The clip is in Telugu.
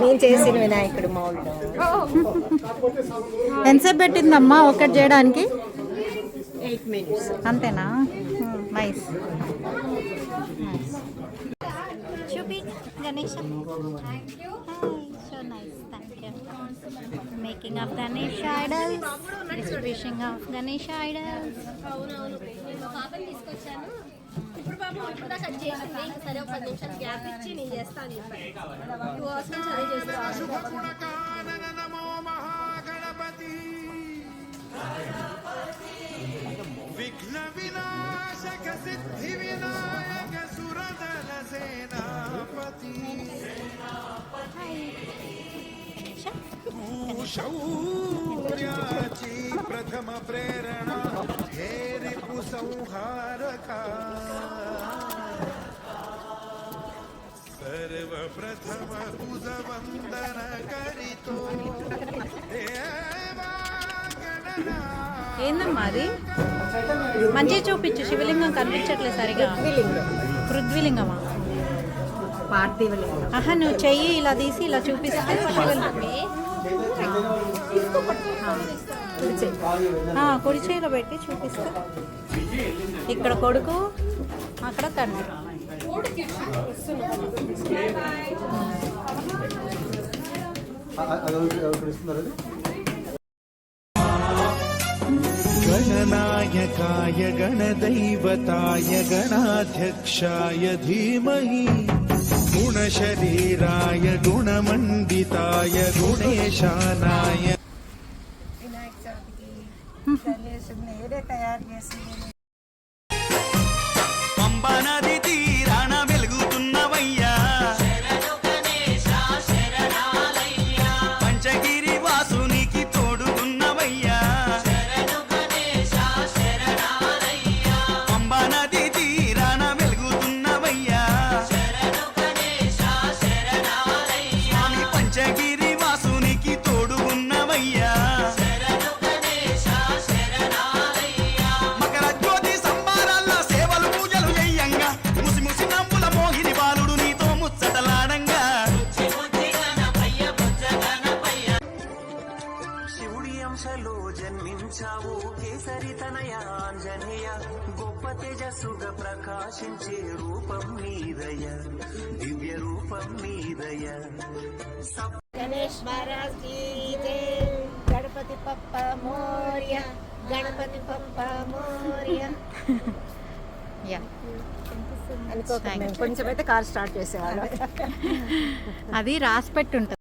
నేను చేసిన వినాయకుడు మౌల్డ్ ఎంతసేపు పెట్టిందమ్మా ఒకటి చేయడానికి? ఎయిట్ మినిట్స్ అంతేనా? నైస్ చూపి Ganesh. So nice thank you making of Ganesh idols distribution of Ganesh idols తీసుకొచ్చాను. ఇప్పుడు పాపం ఇప్పుడు దాకా అది చేసింది సరే ఒక పది నిమిషాలు గ్యాప్ ఇచ్చి నేను చేస్తాను టూ అవర్స్ నుంచి అదే చేస్తాను విఘ్న వినాశక సిద్ధి వినాయక సురదల సేనాపతి తూ శౌర్యాచి ప్రథమ ప్రేరణ హే రిపు సంహారక సర్వప్రథమ కుజ వందన కరితో ఏందమ్మా అది? మంచిగా చూపించు శివలింగం కనిపించట్లేదు సరిగా. పృథ్వీలింగమా? పార్థివ లింగం ఆహా నువ్వు చెయ్యి ఇలా తీసి ఇలా చూపిస్తే శివలింగం. కుడి పెట్టి చూపిస్తా. ఇక్కడ కొడుకు అక్కడ తండ్రి. గణనాయకాయ గణదైవతాయ గణాధ్యక్షాయ ధీమహి. గుణశరీరాయ గుణమండితాయ గుణేశానాయ. వినాయక చవితికి ఏదే తయారు చేసింది? పంపనది అంశలో జన్మించావు. కేసరి తనయ ఆంజనేయ గొప్ప తేజస్సుగా ప్రకాశించే రూపం నీదయ దివ్య రూపం నీదయ గణేష్ మహారాజ్ గణపతి పప్ప మోర్య గణపతి పప్ప మోర్య. అనుకోకుండా. కొంచెం అయితే కార్ స్టార్ట్ చేసేవాళ్ళం. అది రాసి పెట్టి ఉంటుంది